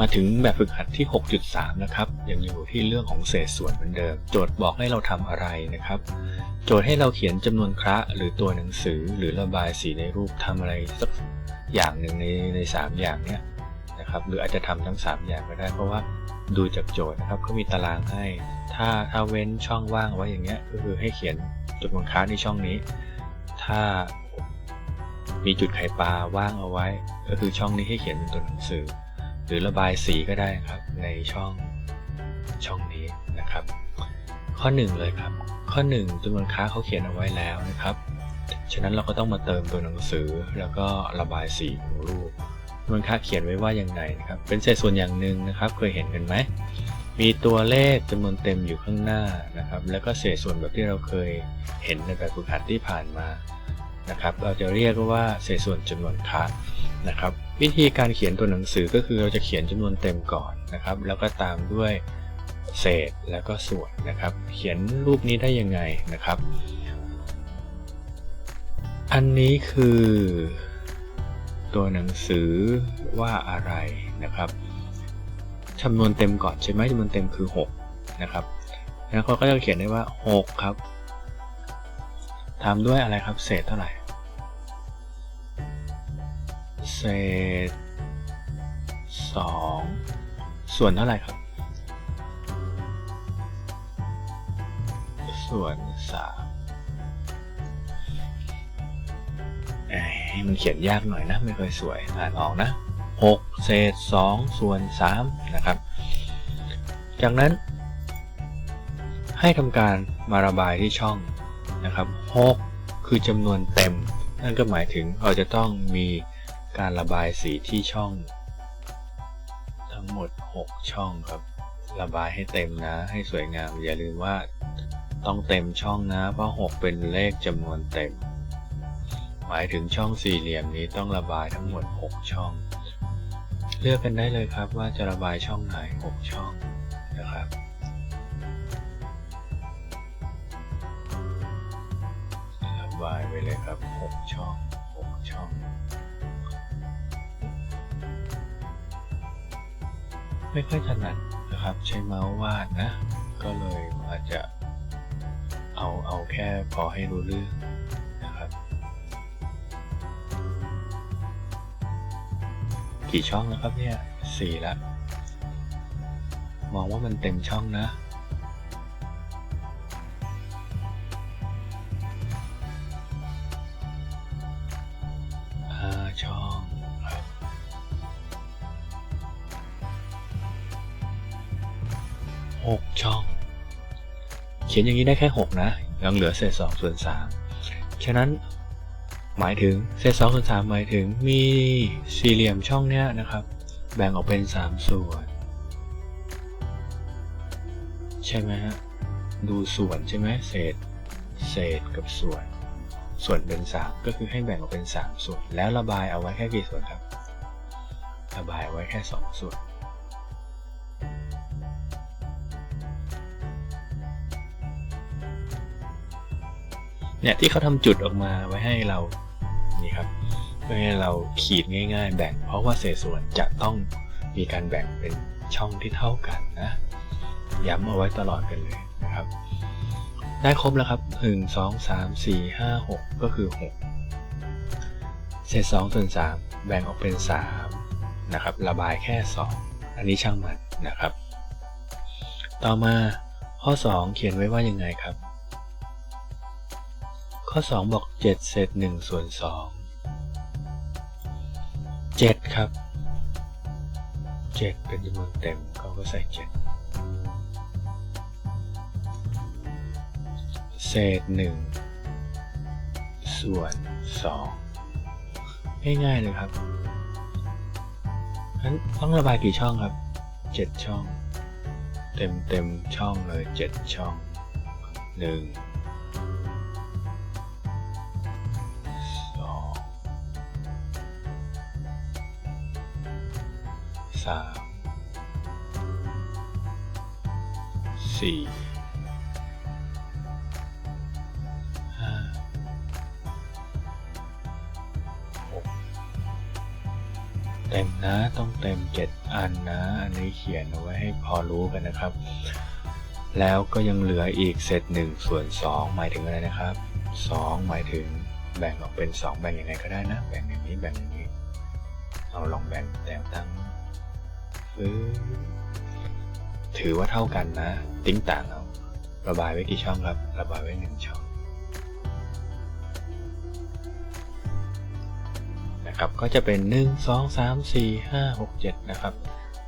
มาถึงแบบฝึกหัดที่ 6.3 นะครับยังอยู่ที่เรื่องของเศษส่วนเหมือนเดิม โจทย์บอกให้เราทำอะไรนะครับ โจทย์ให้เราเขียนจำนวนคระหรือตัวหนังสือหรือระบายสีในรูปทำอะไรสักอย่างหนึ่งในในสามอย่างเนี้ยนะครับหรืออาจจะทำทั้ง 3 อย่างก็ได้ เพราะว่าดูจากโจทย์นะครับเขามีตารางให้ ถ้าถ้าเว้นช่องว่างไว้อย่างเงี้ยก็คือให้เขียนจำนวนคระในช่องนี้ ถ้ามีจุดไข่ปลาว่างเอาไว้ ก็คือช่องนี้ให้เขียนเป็นตัวหนังสือ หรือระบายสีก็ได้ครับในช่องช่องนี้นะครับ ข้อ 1 เลยครับ ข้อ 1จำนวนค้าเขาเขียนเอาไว้แล้วนะครับ ฉะนั้นเราก็ต้องมาเติมตัวหนังสือแล้วก็ระบายสีของรูปจำนวนค้าเขียนไว้ว่าอยังไงนะครับ เป็นเศษส่วนอย่างหนึ่งนะครับ เคยเห็นกันไหมมีตัวเลขจำนวนเต็มอยู่ข้างหน้านะครับ แล้วก็เศษส่วนแบบที่เราเคยเห็นในแบบฝึกหัดที่ผ่านมานะครับ เราจะเรียกว่าเศษส่วนจำนวนค้านะครับ วิธีการเขียนตัวหนังสือก็คือเราจะเขียนจำนวนเต็มก่อนนะครับ แล้วก็ตามด้วยเศษแล้วก็ส่วนนะครับ เขียนรูปนี้ได้ยังไงนะครับ อันนี้คือ ตัวหนังสือว่าอะไรนะครับจำนวนเต็มก่อนใช่ไหมจำนวนเต็มคือ 6 นะครับแล้วเขาก็จะเขียนได้ว่า 6 ครับตามด้วยอะไรครับ เศษเท่าไหร่ เศษสองส่วนเท่าไหร่ครับ ส่วนสามเอ้มันเขียนยากหน่อยนะ ไม่เคยสวยอ่านออกนะหกเศษสองส่วนสามนะครับ จากนั้น ให้ทำการมาระบายที่ช่องนะครับหกคือจำนวนเต็ม นั่นก็หมายถึงเราจะต้องมี การระบายสีที่ช่อง ทั้งหมด 6 ช่องครับ ระบายให้เต็มนะให้สวยงาม อย่าลืมว่าต้องเต็มช่องนะ เพราะ 6 เป็นเลขจำนวนเต็ม หมายถึงช่องสี่เหลี่ยมนี้ต้องระบายทั้งหมด 6 ช่อง เลือกกันได้เลยครับว่าจะระบายช่องไหน 6 ช่องนะครับระบายไปเลยครับ 6 ช่อง 6 ช่อง ไม่ค่อยถนัดนะครับ ใช้เมาส์วาดนะ ก็เลยอาจจะเอาเอาแค่พอให้รู้เรื่องนะครับ กี่ช่องแล้วครับเนี่ยสี่ละ มองว่ามันเต็มช่องนะ หกช่อง เขียนอย่างนี้ได้แค่หกนะ ยังเหลือเศษสองส่วนสามฉะนั้นหมายถึงเศษสองส่วนสามหมายถึงมีสี่เหลี่ยมช่องเนี้ยนะครับ แบ่งออกเป็นสามส่วน ใช่ไหมฮะดูส่วนใช่ไหมเศษ เศษกับส่วน ส่วนเป็น3ก็คือให้แบ่งออกเป็น3ส่วน แล้วระบายเอาไว้แค่กี่ส่วนครับ ระบายไว้แค่2ส่วน เนี่ยที่เขาทำจุดออกมาไว้ให้เรานี่ครับเพื่อให้เราขีดง่ายๆ แบ่ง เพราะว่าเศษส่วนจะต้องมีการแบ่งเป็นช่องที่เท่ากันนะย้ำเอาไว้ตลอดกันเลยนะครับ ได้ครบแล้วครับหนึ่งสองสามสี่ห้าหกก็คือหกเศษสองส่วนสามแบ่งออกเป็นสามนะครับ ระบายแค่สองอันนี้ช่างมันนะครับ ต่อมาข้อ 2 เขียนไว้ว่ายังไงครับ ข้อ 2 บอก 7 เศษ1ส่วน2 7 ครับ 7 เป็นจำนวนเต็มเขาก็ใส่ 7 เศษ 1 ส่วน 2 ง่ายๆเลยครับนั้ต้องระบายกี่ช่องครับ 7 ช่อง เต็มเต็มช่องเลย 7 ช่อง 1 สามสี่ห้าหกเต็มนะต้องเต็มเจ็ดอันนะ อันนี้เขียนเอาไว้ให้พอรู้กันนะครับ แล้วก็ยังเหลืออีกเศษหนึ่งส่วนสองหมายถึงอะไรนะครับสองหมายถึงแบ่งออกเป็นสองแบ่งยังไงก็ได้นะ แบ่งอย่างนี้แบ่งอย่างนี้เอาลองแบ่งแต้มตั้ง ถือว่าเท่ากันนะ ติ้งต่างเอาระบายไว้กี่ช่องครับ ระบายไว้หนึ่งช่อง นะครับ ก็จะเป็น1 2 3 4 5 6 7นะครับ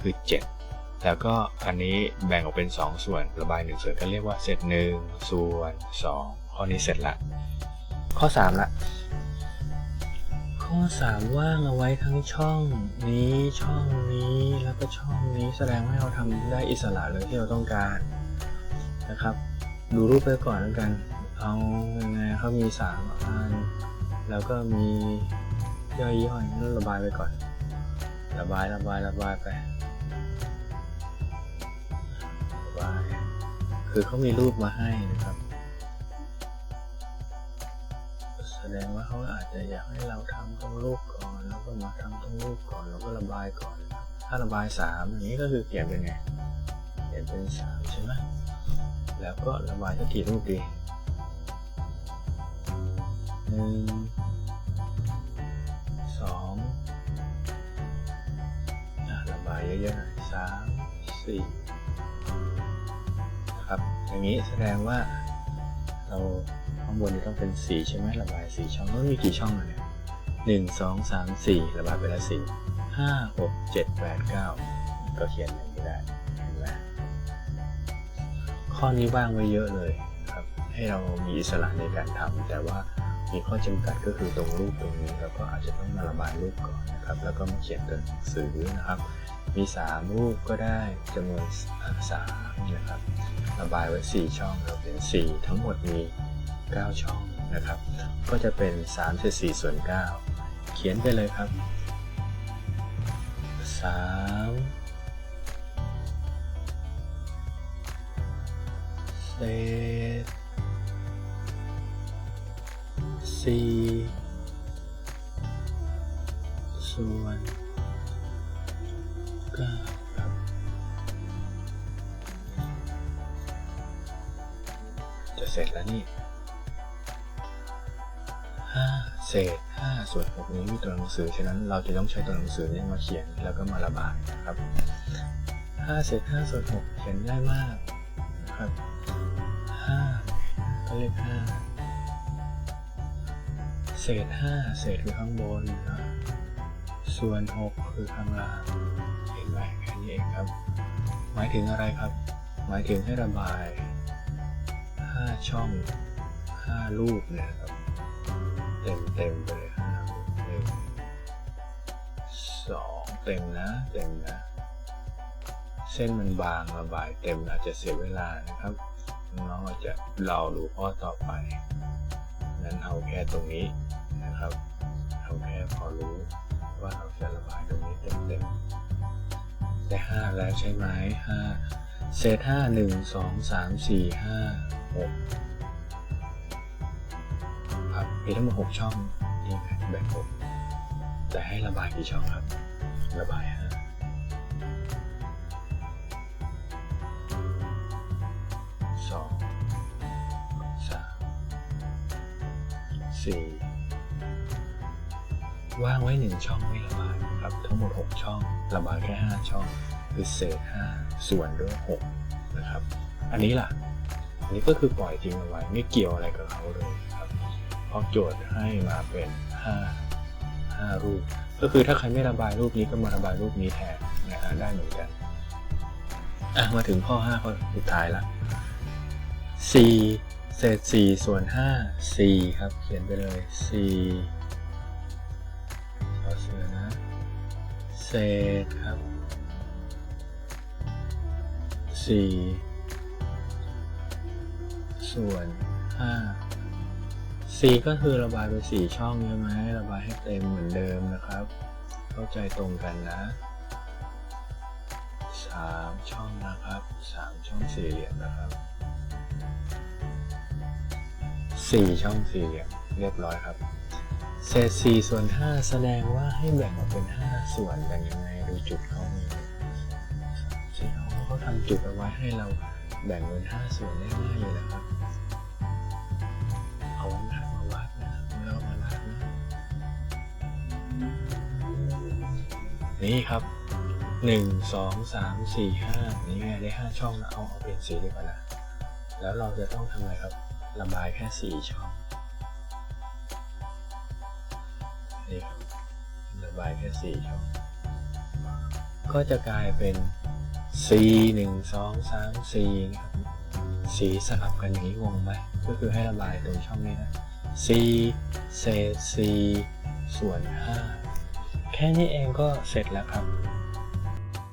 คือ7แล้วก็อันนี้แบ่งออกเป็น 2 ส่วน ระบาย 1 ส่วนก็เรียกว่าเซต1ส่วน 2 ข้อนี้เสร็จละ ข้อ 3 ละ ข้อ 3 ว่างเอาไว้ทั้งช่องนี้ช่องนี้แล้วก็ช่องนี้แสดงว่าเราทำได้อิสระเลยที่เราต้องการนะครับ ดูรูปไปก่อนแล้วกันเอายังไงเขามี3อันแล้วก็มีย่อยๆงั้นระบายไปก่อน ระบายระบายระบายไประบายคือเขามีรูปมาให้นะครับ แสดงว่าเขาอาจจะอยากให้เราทำตรงรูปก่อน แล้วก็มาทำตรงรูปก่อนแล้วก็ระบายก่อน ถ้าระบายสามอย่างนี้ก็คือเขียนเป็นไงเขียนเป็นสามใช่ไหมแล้วก็ระบายสักกี่รูปดีหนึ่งสองระบายเยอะๆหน่อยสามสี่นะครับ อย่างนี้แสดงว่าเราางบนต้องเป็นสีใช่ไหมระบายสีช่องแล้วมีกี่ช่องเนี่ยหนึ่งสองสามสี่ระบายไปละสี่ห้าหกเจ็ดแปดเก้าก็เขียนอย่างนี้ได้เห็นไหมข้อนี้ว่างไว้เยอะเลยครับให้เรามีอิสระในการทำแต่ว่ามีข้อจำกัดก็คือตรงรูปตรงนี้เราก็อาจจะต้องมาระบายรูปก่อนนะครับ แล้วก็มาเขียนตัวหนังสือนะครับ มี 3 รูปก็ได้จำนวนสามนะครับ ระบายไว้ 4 ช่องเราเป็น 4 ทั้งหมดมี 9 ช่องนะครับ ก็จะเป็น3เศษ4ส่วน9เขียนไปเลยครับ 3 เศษสี่ส่วนเก้าครับจะเสร็จแล้วนี่ เศษห้าส่วนหกนี้มีตัวหนังสือ ฉะนั้นเราจะต้องใช้ตัวหนังสือเนี่ยมาเขียนแล้วก็มาระบายนะครับห้าเศษห้าส่วนหกเขียนง่ายมากนะครับห้าก็เลขห้าเศษห้าเศษคือข้างบนนะส่วนหกคือข้างล่างเห็นไหมแค่นี้เองครับ หมายถึงอะไรครับ หมายถึงให้ระบายห้าช่องห้ารูปเนี่ยครับ เต็มเต็มไปเลยห้าหนึ่งสองเต็มนะ เต็มนะ เส้นมันบางระบายเต็มอาจจะเสียเวลานะครับน้องอาจจะเราดูข้อต่อไป นั้นเอาแค่ตรงนี้นะครับเอาแค่พอรู้ว่าเราจะระบายตรงนี้เต็มๆได้ห้าแล้วใช่ไหมห้าเศษห้าหนึ่งสองสามสี่ห้าหก มีทั้งหมดหกช่องนี่ไงแบ่งหกแต่ให้ระบายกี่ช่องครับ ระบายห้าสองสามสี่ว่างไว้หนึ่งช่องไม่ระบายนะครับ ทั้งหมด6ช่อง ระบายแค่5ช่อง คือเศษ5ส่วนด้วย6นะครับ อันนี้ล่ะ อันนี้ก็คือปล่อยทิ้งเอาไว้ไม่เกี่ยวอะไรกับเขาเลยครับ เพราะโจทย์ให้มาเป็น 5 5 รูป ก็คือถ้าใครไม่ระบายรูปนี้ก็มาระบายรูปนี้แทนนะฮะได้เหมือนกันอะมาถึงข้อ5ข้อสุดท้ายละ4เศษ 4 ส่วน5 4ครับ เขียนไปเลย4ขอเสือนะ เศษครับ 4 ส่วน 5 4ก็คือระบายไป 4 ช่องใช่ไหมระบายให้เต็มเหมือนเดิมนะครับ เข้าใจตรงกันนะ 3 ช่องนะครับ 3 ช่องสี่เหลี่ยมนะครับสี่ช่องสี่เหลี่ยมเรียบร้อยครับ เศษ4ส่วน 5 แสดงว่าให้แบ่งออกเป็น 5 ส่วนแบ่งยังไงดูจุดเขามีสี่เขาเขาทำจุดเอาไว้ให้เราแบ่งเป็น 5 ส่วนได้ง่ายอยู่นะครับ นี่ครับหนึ่งสองสามสี่ห้านี่ไงได้ห้าช่องแล้วเอาเอาเปลี่ยนสีดีกว่านะแล้วเราจะต้องทำอะไรครับระบายแค่สี่ช่องนี่ครับระบายแค่สี่ช่องก็จะกลายเป็น C หนึ่งสองสามสี่นะครับสีสลับกันอย่างนี้งงไหมก็คือให้ระบายตรงช่องนี้นะ C เศษ C ส่วน5 ค่นี้เองก็เสร็จแล้วครับ